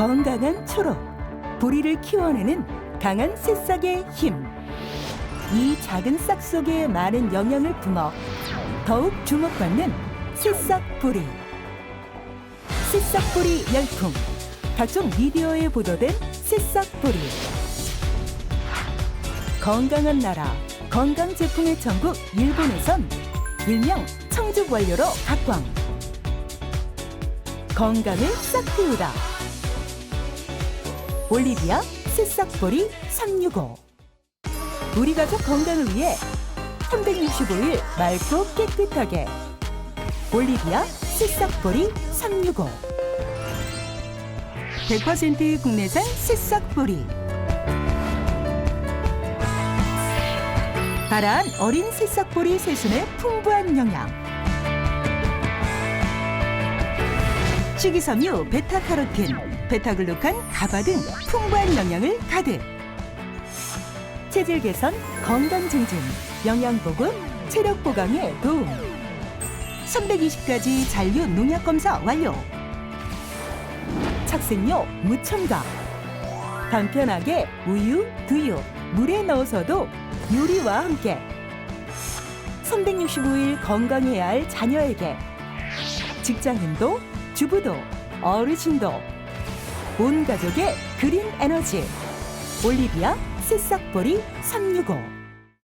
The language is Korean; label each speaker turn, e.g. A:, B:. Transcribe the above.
A: 건강한 초록, 보리를 키워내는 강한 새싹의 힘. 이 작은 싹 속에 많은 영양을 품어 더욱 주목받는 새싹 보리. 새싹 보리 열풍. 각종 미디어에 보도된 새싹 보리. 건강한 나라, 건강 제품의 천국 일본에선 일명 청죽 원료로 각광. 건강을 싹 틔우다. 올리비아 새싹보리 365 우리 가족 건강을 위해 365일 맑고 깨끗하게. 올리비아 새싹보리 365 100% 국내산 새싹보리. 바란 어린 새싹보리 새순의 풍부한 영양. 식이섬유 베타카로틴, 베타글루칸, 가바 등 풍부한 영양을 가득. 체질 개선, 건강 증진, 영양 보급, 체력 보강에 도움. 320가지 잔류 농약 검사 완료. 착색료 무첨가. 간편하게 우유, 두유, 물에 넣어서도 요리와 함께 365일 건강해야 할 자녀에게 직장인도 주부도 어르신도 온 가족의 그린 에너지. 올리비아 새싹보리 365